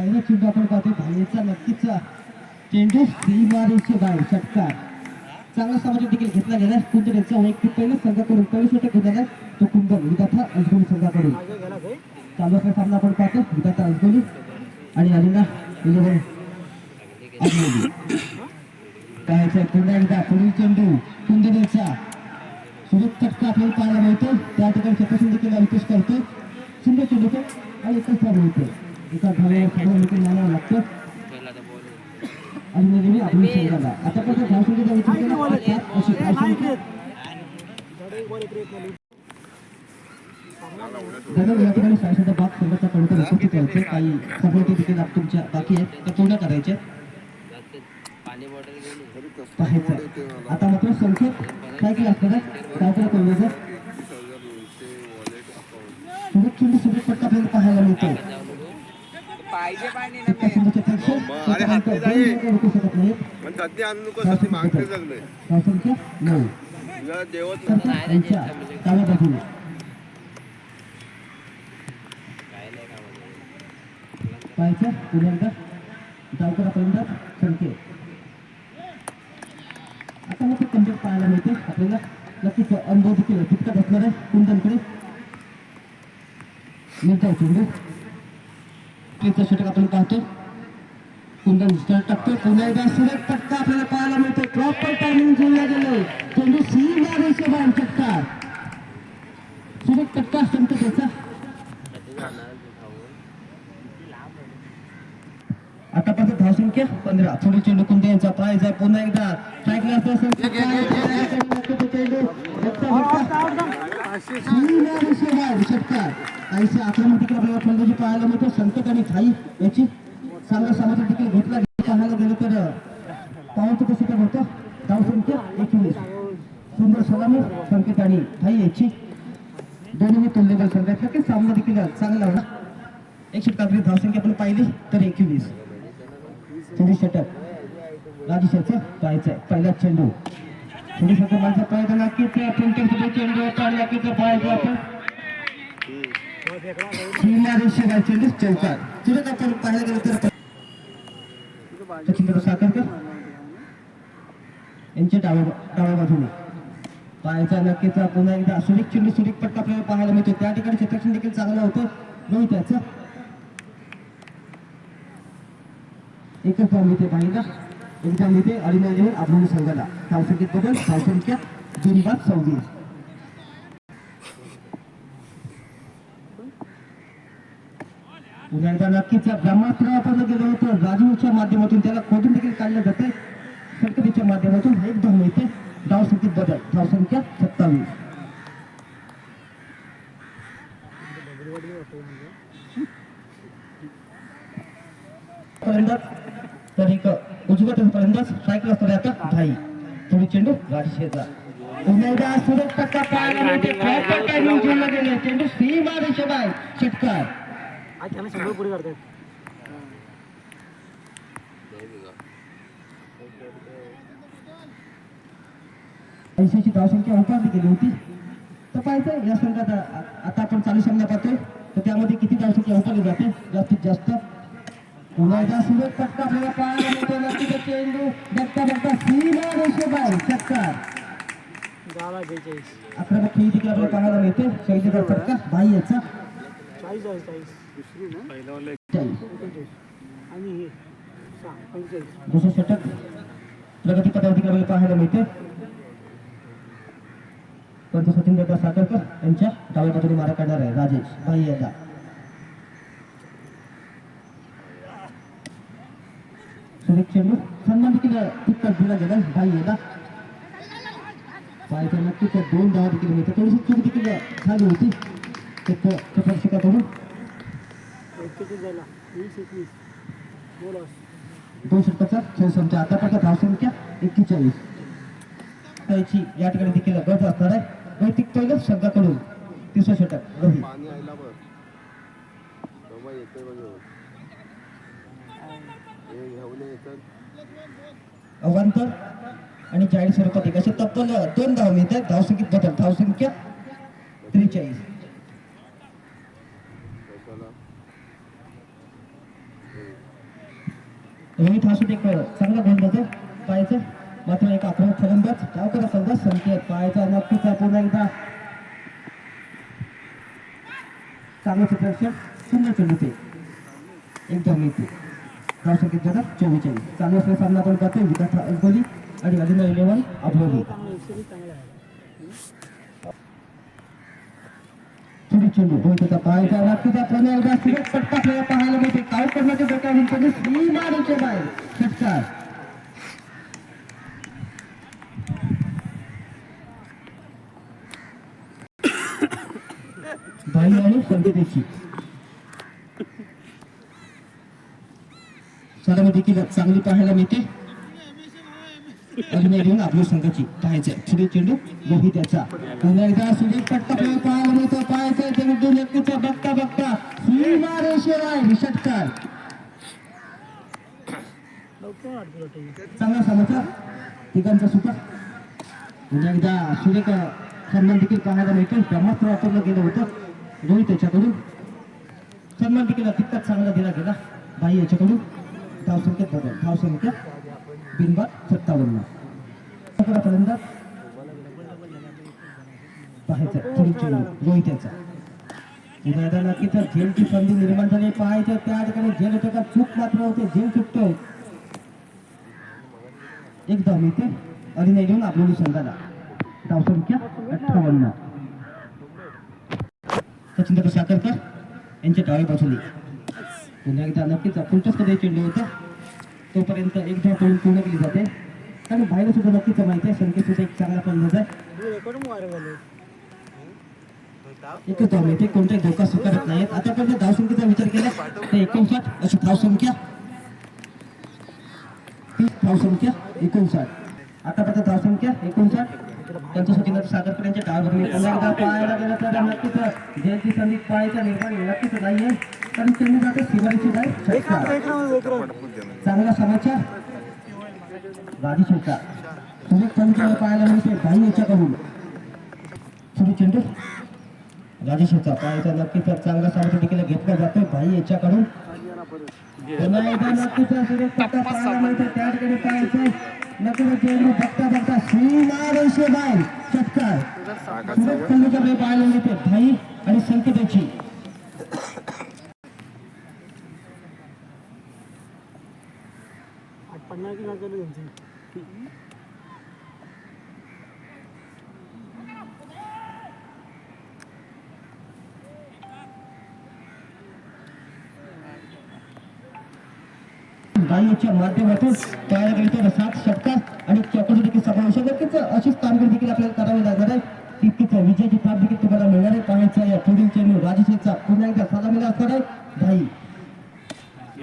पहिलं चेंडू आपण पाहतो भाईचा नक्कीच चेंडू सीमारेषे बाहेर षटकार. चांगला समाज देखील घेतला गेला. कुंभ त्यांचा वैयक्तिक पहिलं संघाकडून पहिलं षटक घेतला तो कुंभ विदाथा अजगोली संघाकडून. चालू असलेला सामना आपण पाहतो विदाथा अजगोली आणि अलिना इलेव्हन अजगोली. पाहायचं पुन्हा एकदा पुढील चेंडू कुंदन यांचा. सुरेख चटका आपल्याला पाहायला मिळतो त्या ठिकाणी चक्रसिंग देखील विकेश करतो सुंदर चेंडू तो आणि एकच धाव मिळतो विकेट आणि नेहमी आपण संघाला धावसंख्येचा विचार केला सात अशी दादा या ठिकाणी भाग संघाचा कडून उपस्थित व्हायचे काही सभोवती देखील तुमच्या बाकी आहेत त्या पूर्ण करायच्या पाहायचं आता मात्र संख्येत काय केलं असतं काय केलं कळलं सुरेख सुरेख पट्टा आपल्याला पाहायला मिळतो पाहिजे पाणी अरे पण सध्या आणू नको सध्या मागते तुला देवत डावकरापर्यंत आता मग कमजोर पाहायला मिळते. आपल्याला नक्कीच अनुभव देखील तितकाच असणार आहे. कुंदनकडे. चेंडू तिचा षटक आपण पाहतो. टाकतो पुन्हा एकदा पट्टा आपल्याला पाहायला मिळतो प्रॉपर टायमिंग जोडला गेलो चेंडू चटकार सुरेख पट्टा संत त्याचा आतापर्यंत धावसंख्या पंधरा. पुढे चेंडू कुंदे यांचा प्राइज आहे. पुन्हा एकदा चेंडू षटकार काहीसे आक्रमण तिकडे आपल्याला फलंदाजी पाहायला मिळतो. संकट आणि थाई याची चांगला समाज तिकडे घेतला. पाहायला गेलं तर पाहतो कसं काय होतं. धावसंख्या एकवीस सुंदर सलामी संकेत आणि थाई याची. दोन्ही तुल्यबल संघात नक्कीच सामना देखील चांगला होता. एक षटकातील धावसंख्या आपण पाहिली तर एकवीस. चेंडू षटक राजेशाचं पाहायचं पहिला चेंडू. चेंडू षटक माझा पाहायचा नक्कीच पुंटे चेंडू पाहिला की तर पाहायचं आपण सीमा रेषेला चौकार चेंडू आपण पाहायला गेलं तर सचिंद्र साखरकर यांच्या डाव्या डाव्या बाजूने पाहायचा नक्कीच पुन्हा एकदा सुरेख चिंडू सुरेख पट्टा आपल्याला पाहायला मिळतो. त्या ठिकाणी क्षेत्रक्षण देखील चांगलं होतं. नाही त्याचं एकच धाव इथे पाहिजे एक धाव मिळते अरिनाजीवर आपण संघाला. धावसंख्येत बदल धावसंख्या दोन बाद सव्वीस उद्या नक्कीच ब्रह्मास्त्र वापरलं गेलं होतं. माध्यमातून त्याला खोदून देखील काढलं जाते संकटीच्या माध्यमातून एक धाव मिळते धावसंख्येत बदल. धावसंख्या सत्तावीस. तर एक उजव्या पर्यंत सायकल असतो आता. भाई तुम्ही चेंडू राजशेचा एकदा सुरेख टक्का पाहायला मिळते प्रॉपर टायमिंग जोडला गेले चेंडू सीमा रेषेबाय षटकार आज करतात. ऐंशीची धावसंख्या उपाधी केली होती. तर पाहायचं या संघात आता आपण चालू सामना पाहतोय. तर त्यामध्ये किती धावसंख्या उपाडली जाते? जास्तीत जास्त. सुरेख आपल्याला पाहायला मिळतो नक्कीच चेंडू सीमा आक्रमक खेळी देखील आपल्याला पाहायला मिळते फटका भाई याचा चाळीस चाळीस. दुसरी हे षटक. देखील आपल्याला पाहायला मिळते. परंतु सचिन दादा साखरकर यांच्या डाव्या बाजूने मारा काढणार आहे. राजेश भाई याचा सुरेख चेंडू सन्मान देखील तितकाच दिला गेला भाई नक्कीच दोन धावा देखील मिळते. थोडीशी चूक देखील झाली होती. एक क्षेत्ररक्षकाकडून एक्केचाळीस झाला वीस एकवीस बोला दोन षटकाचा खेळ संपला आतापर्यंत धावसंख्या एक्केचाळीस त्याची या ठिकाणी देखील गट असणार आहे वैयक्तिक पहिलं संघाकडून तिसरं षटक रवी पाणी येते अवांतर आणि चाळीस स्वरूपात एक असे तब्बल दोन धाव मिळतात. धावसंख्येत बदल. धावसंख्या त्रेचाळीस. रोहित हा शूट एक चांगला गोलंदाज पाहायचं. मात्र एक आक्रमक फलंदाज डाव करा फलंदाज संकेत. पाहायचा नक्कीच पुन्हा एकदा. चांगलं क्षेत्ररक्षण सुंदर चेंडूचे एकदम येते धाव संकेत जगात चोवेचाळीस चांगला असलेला सामना आपण करतोय विकास अजगोली आणि अलिना इलेव्हन अभोली चांगलं एक्सरी चांगला आहे थोडी चेंडू रोहितचा पाहायचा नक्कीचा प्रणय एकदा सुरेख पटका आपल्याला पाहायला मिळते. काय करण्याचे प्रकार विंकले श्री मारूचे बाहेर. षटकार बाई आणि संगीतेची सर्व देखील चांगली पाहायला मिळते. अभिनय घेऊन आपल्या संघाची पाहायचंय. सुरेश चेंडू रोहित त्याचा. पुन्हा एकदा सुरेश पटका आपल्याला पाहायला मिळतो पाहायचंय ते विद्युत नक्कीच बघता बघता सीमा षटकार चांगला समाचार. तिघांचा सुपर. पुन्हा एकदा सुरेख सन्मान देखील पाहायला मिळतो ब्रह्मास्त्र वापरलं गेलं होतं. रोहित त्याच्याकडून सन्मान देखील तितकाच चांगला दिला गेला. भाई याच्याकडून. धावसंख्येत बदल धावसंख्या बिनबाद सत्तावन्न. फलंदाज पाहायचं थोडी चेंडू रोहित याचा पुन्हा एकदा झेलची संधी निर्माण झाली. पाहायचं त्या ठिकाणी झेल होतं का? चूक मात्र होते. झेल चुकतोय एकदम इथे अलिने घेऊन आपली संघाला धावसंख्या अठ्ठावन्न. सचिन साखरकर यांच्या डावी बाजूने पुन्हा एकदा नक्कीच पुढच्याच कधी चेंडू होता. तोपर्यंत एक धाव पूर्ण केली जाते. आणि बाहेर सुद्धा नक्कीच माहिती आहे संकेत सुद्धा एक चांगला पण आहे. एकच धाव मिळते कोणताही धोका स्वीकारत नाहीत. आतापर्यंत धावसंख्येचा विचार केला तर एकोणसाठ अशी धावसंख्या तीस धावसंख्या एकोणसाठ. आतापर्यंत धावसंख्या एकोणसाठ. त्यांच्यासाठी नंतर सागरकर यांच्या डाळभरणी पुन्हा एकदा पाहायला गेलं तर नक्कीच जयंती संदीप पाहायचा निर्माण नक्कीच नाहीये. कारण चेंडू जाते एक राऊंड चांगला समाचार. राधी शेटा सुरेख पंचाला पाहायला मिळते भाई याच्याकडून सुरू चेंडू राजेशचा पाहायचा नक्कीच. चांगला समाचार देखील घेतला जातोय. भाई याच्याकडून. पुन्हा एकदा नक्कीच सुरेख पट्टा पाहायला मिळते त्या ठिकाणी पाहायचं. नक्कीच चेंडू बघता बघता सुरेख पंचाकडे पाहायला मिळते भाई आणि संकेताची. पन्नास बाईच्या माध्यमातून गेलं तर सात षटकार आणि चौकशी देखील समावेश आहे नक्कीच अशीच कामगिरी देखील आपल्याला करावी लागणार आहे. तितकीच विजयाची थाप देखील तुम्हाला मिळणार आहे. पाहायचं या पुढील चेंडू राजेशचा पुन्हा एकदा सलामीला असणार आहे. भाई.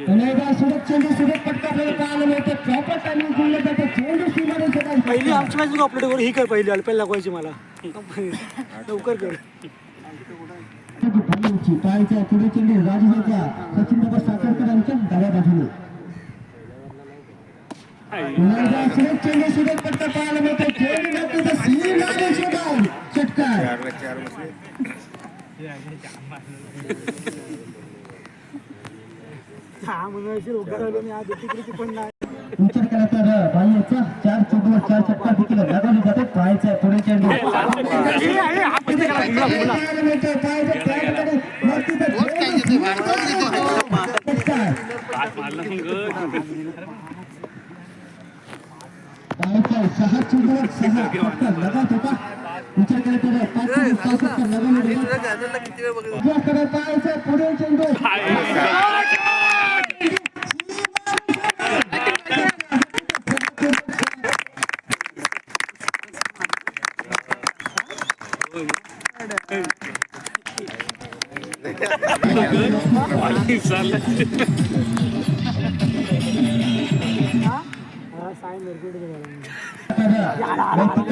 पुन्हा एकदा सुरेख चेंडू सुरेख पटका आपल्याला पाहायला मिळते. प्रॉपर टायमिंग बोललं जातं चेंडू सीमारेषेला पहिली आमची मॅच अपडेट करू ही कर पहिली अल्पेल दाखवायची मला. लवकर कर. पाहायचं पुढील चेंडू राजेशचा सचिन दादा साखरकर यांच्या डाव्या बाजूने. विचार केला तर बाह्यचा चार चेंडूवर चार षटकार देखील लगावले जातात पाहायचं आहे पुढे चेंडू. सहा चेंडूवर सहा होता विचार पाच चेंडू पुढे चेंडू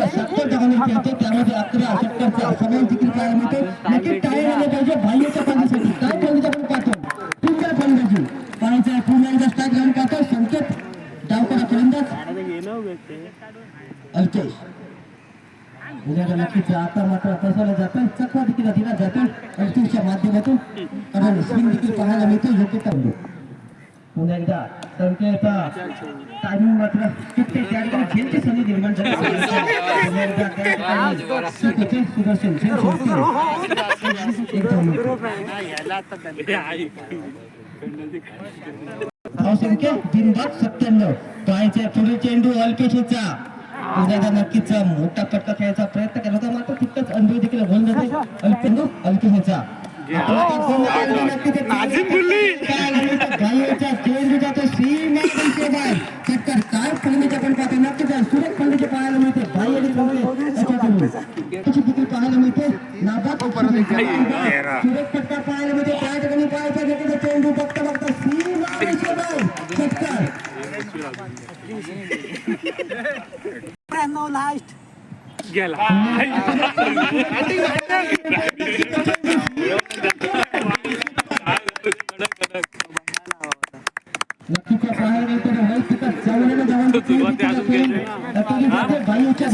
सत्तर धावणे खेळते त्यामध्ये अकरा नक्की आले पाहिजे बाह्यच्या काय पाहतो फलंदाजी पुन्हा एकदा पाहतो संकेत डावकरा फलंदाज अल्केश उद्याला नक्कीच आता मात्र फसवलं जातं चकवा देखील दिला जातो अल्केशच्या माध्यमातून कारण स्विंग देखील पाहायला मिळतो योग्य पुन्हा एकदा संकेत टायमिंग मात्र चुकते. त्या ठिकाणी खेळची संधी निर्माण झाली. पुन्हा एकदा त्या ठिकाणी सुखचे सुदर्शन खेळ सोडते. एक धाव धावसंख्या बिनबाद सत्त्याण्णव पाहायचे पुढे चेंडू अल्पेशेचा उद्याचा नक्कीच मोठा फटका खेळायचा प्रयत्न केला. होता मात्र तितकंच अनुभव देखील होऊन जाते. अल्पेंदू अल्पेशेचा काय फलंदाज आपण पाहतो नक्कीच सुरेख फलंदाजी पाहायला मिळते. आणि त्याची पाहायला मिळते? नाबाद सुरेख फटका पाहायला मिळते. त्या ठिकाणी पाहायचा चेंडू बघता बघता लास्ट. गेला नक्कीच पाहायला मिळते रे. वैस तिथं जवळनं जवळ देखील नक्कीच जाते बाईच्या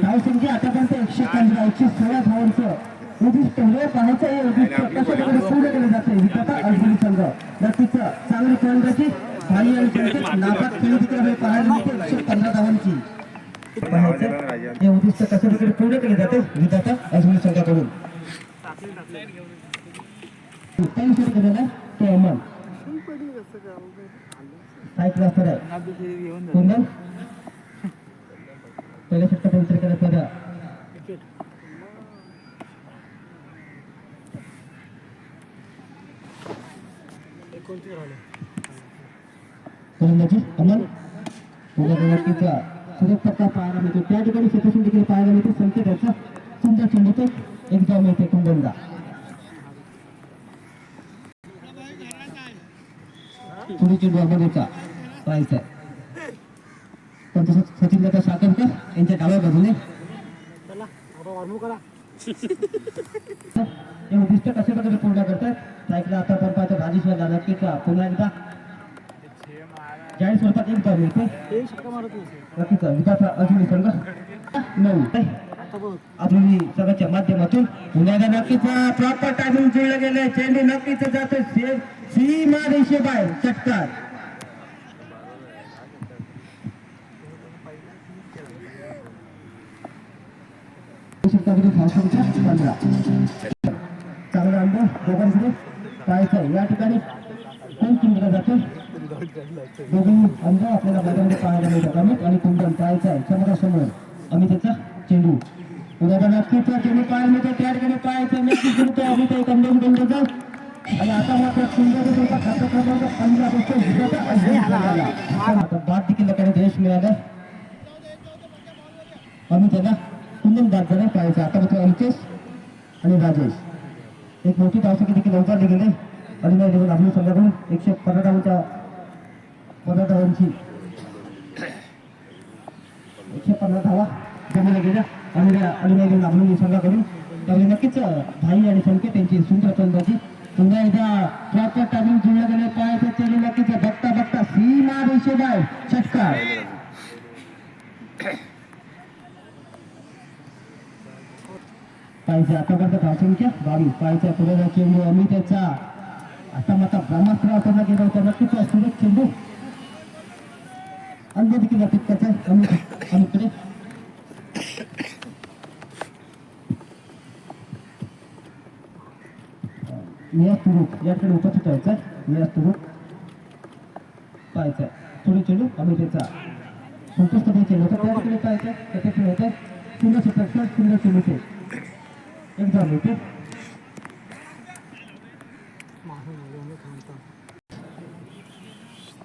धावसंख्या आतापर्यंत एकशे पंधरा एकशे सोळा धावांचं उद्दिष्ट पाहायचं हे. उद्दिष्ट कशा पूर्ण केलं जाते विजेता संघ चांगली फलंदाजी भाई आणि त्यांचे तिकडे पाहायला मिळते एकशे पंधरा धावांची पाहायचं हे उद्दिष्ट पूर्ण केले जाते विजेता अजून संघाकडून उत्तम सुरू केलेला तो अमन साईट वाजता आहे पहिल्या षटकात उतर केला फलंदाजी अमन? सुरेख पाहायला मिळतो. त्या ठिकाणी क्षेत्रसून देखील पाहायला मिळते. संकेताचा सुंदर चेंडूतो एक जाऊ मिळते कुंदनला पुढे चेंडू पाहायचा पण तसंच सचिन दादा साखरकर यांच्या डाव्या बाजूने. हे उद्दिष्ट कसे प्रकारे पूर्ण करतात? ऐकलं आता पण पाहतो राजेश्वर नक्कीचा पुन्हा एकदा. जाहीर स्वरूपात एक धाव मिळते नक्कीच विकासा अजून संघ. नऊ. अजूनही संघाच्या माध्यमातून पुन्हा एकदा नक्कीच प्रॉपर टायमिंग जुळलं गेलं चेंडू नक्कीच जातो सेम सीमा रेषे बाहेर चटकार पंधरा चांगला अनुभव दोघांकडे पाहायचं या ठिकाणी कोण किंमत जाते? दोघेही अनुभव आपल्याला मैदानामध्ये पाहायला मिळतात. अमित आणि कुंदन पाहायचा आहे? समोरासमोर अमितचा चेंडू. उद्या चेंडू पाहायला मिळतो त्या ठिकाणी पाहायचं नक्कीच करतो अमित एक अंदाज बंद जाऊ. आणि आता मात्र कुंदन स्वरूपात खातं क्रमांक पंधरा पासून झाला. आता बाद देखील लोकांना यश मिळालं. अमित यांना कुंदन बाद जण पाहायचं. आता मात्र अंकेश आणि राजेश. एक मोठी धावसंख्या देखील उभारली गेली आणि नाही देखील आपल्या संघाकडून एकशे पंधरा धावांच्या पंधरा धावांची एकशे पंधरा धावा जमल्या गेल्या. आणि आणि नाही देखील आपल्या संघाकडून त्यामुळे नक्कीच भाई आणि संकेत यांची सुंदर फलंदाजी पुन्हा एकदा प्रॉपर टायमिंग जुळल्या गेले पायाचं चेंडू नक्कीच बघता बघता सीमा रेषेबाय षटकार पाहिजे. आतापर्यंत धावसंख्या बावीस पाहिजे पुढे चेंडू अमित याचा आता मात्र ब्रह्मास्त्र वापरला गेला होता. नक्कीच सुरेख चेंडू. अन्य देखील अपेक्षाचा अमित अमितकडे नियाज तुरुक याकडे उपस्थित व्हायचा नियाज तुरुक पाहायचा थोडी चेंडू अमितेचा याचा संतोष पद्धती चेंडू होता. त्या ठिकाणी पाहायचा प्रत्यक्ष होतं सुंदर क्षेत्रात सुंदर चेंडू एक धाव मिळते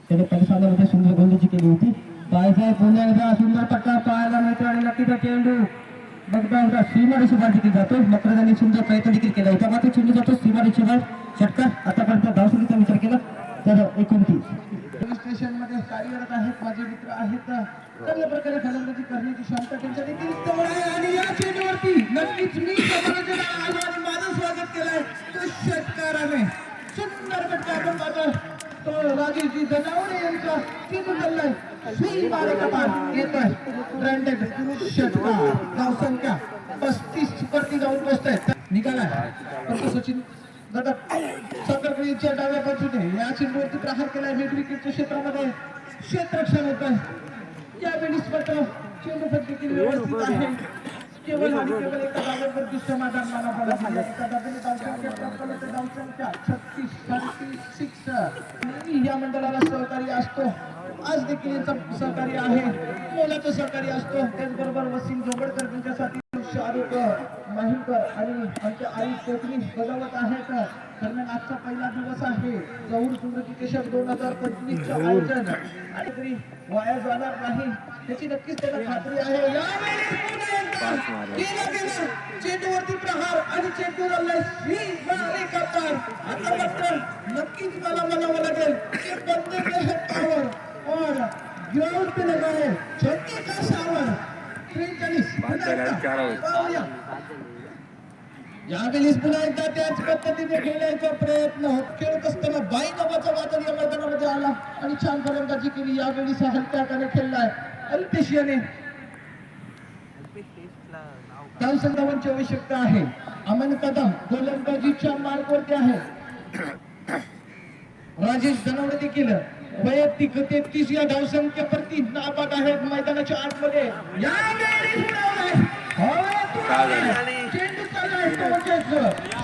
त्याने परिसरामध्ये सुंदर गोंदीची केली होती पाहायचा पुन्हा एकदा सुंदर पट्टा पाहायला मिळतो आणि नक्की हा चेंडू बघता एकदा सीमारेषे देखील जातो मकरदाने सुंदर प्रयत्न देखील केला होता मात्र चेंडू जातो सीमारेषे बाहेर षटकार आतापर्यंत धावसंख्येचा विचार केला तर एकोणतीस पोलीस कार्यरत आहेत माझे मित्र आहेत. चांगल्या प्रकारे फलंदाजी करण्याची क्षमता त्यांच्या देखील जवळ आहे. आणि या चेंडूवरती नक्कीच मी समालोचना आलो माझं स्वागत केलंय. तो षटकाराने सुंदर फटका आपण पाहतो तो राजेशजी दनावडे यांचा तिथून चाललाय स्विंग मारे कपाल येतोय ब्रँडेड षटकार धावसंख्या पस्तीस वरती जाऊन बसतायत निघाला पण तो सचिन संकल्पनेच्या डाव्या बाजूने या चेंडूवरती प्रहार केलाय मिड विकेटच्या क्षेत्रामध्ये. क्षेत्ररक्षण होत आहे. यावेळी मात्र चेंडू देखील व्यवस्थित आहे. केवळ आणि केवळ एका धाब्यावरती समाधान मानावं लागेल एका धाब्याने धावसंख्या प्राप्त तर छत्तीस थर्टी सिक्स या मंडळाला सहकार्य असतो. आज देखील यांचा सहकार्य आहे. मोलाचं सहकार्य असतो. त्याचबरोबर वसीम जोगडकर त्यांच्यासाठी शाहरुख माहिमकर आणि आमच्या आई कोकणी बजावत आहेत दरम्यान आजचा पहिला दिवस आहे. जहूर स्मृती केशव दोन हजार पंचवीसचं आयोजन. आणि तरी वाया जाणार नाही. त्याची नक्कीच त्याला खात्री आहे. चेंडूवरती प्रहार आणि चेंडूला लय आता नक्कीच मला म्हणावं लागेल और ग्राउंड पे लगा है। छोटे का सावर. यावेळेस पुन्हा एकदा त्याच पद्धतीने खेळण्याचा प्रयत्न। होत खेळत असताना बाई नावाचा वादळ या मैदानामध्ये आला आणि छान फलंदाजी केली यावेळी हलत्याकाने खेळलाय अल्पेश याने। धावसंख्यावरची आवश्यकता आहे अमन कदम गोलंदाजीच्या मार्गवरती आहे राजेश धनवडे देखील। वैयक्तिक तेहतीस या धावसंख्येवरती नाबाद आहेत मैदानाच्या आतमध्ये यावेळी उडवलाय. हवा तुटली. चेंडू चालू आहे तो म्हणजेच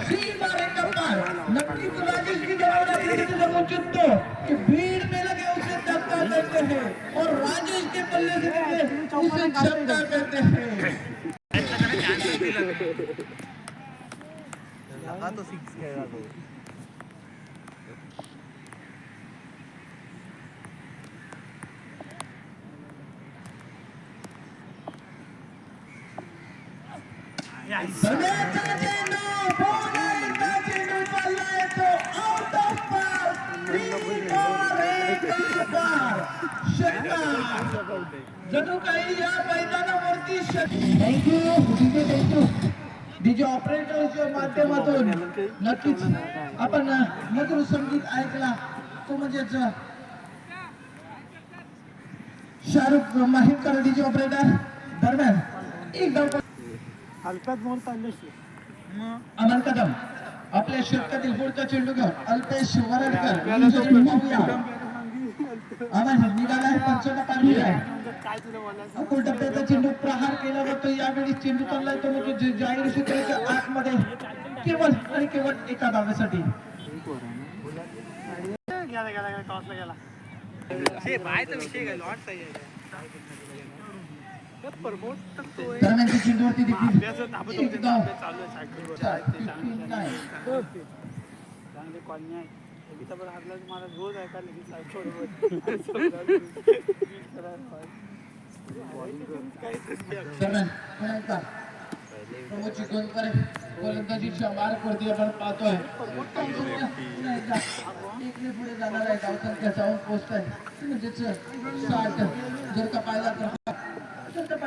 सीमा रेखापार. नक्कीच राजेश की धनवडे देखील जमू शकतो कि भीड़ में लगे उसे धक्का करते हैं और राजेश के बल्ले से निकले उसे छक्का करते हैं सगळ्याचा चेंडू पुन्हा एकदा चेंडू चाललाय तो out of par. सीमा रेखापार. षटकार. जणू काही या मैदानावरती थँक्यू डीजे थँक्यू डीजे ऑपरेटरच्या माध्यमातून नक्कीच आपण मधुर संगीत ऐकला. तो म्हणजेच शाहरुख माहिमकर डीजे ऑपरेटर दरम्यान एक धाव हलक्यात बॉल चालले अमन कदम आपल्या शतकातील पुढचा चेंडू घेऊन अल्पेश वरडकर निघाला टप्प्याचा चेंडू प्रहार केला जातो. यावेळी चेंडू चाललाय तो म्हणजे जाहीर क्षेत्राच्या आतमध्ये. केवळ आणि केवळ एका धाव्यासाठी. गेला गेला गेला टॉसला गेला. चालू आहे सायकलवर? चांगले कॉलनी आहे हारला मला रोज ऐकायला सायकलवर आपण पाहतोय. पुढे जाणार आहे. धावसंख्या जाऊन पोस्ट आहे. म्हणजेच साठ. जर का पाहिला तर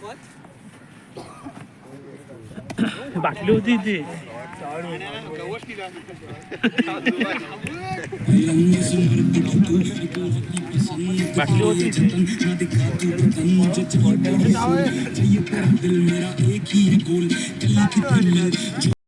हो सकाळ पाठी आपडशी मला एक घुसवले बाटली होती ती बाटली होती ती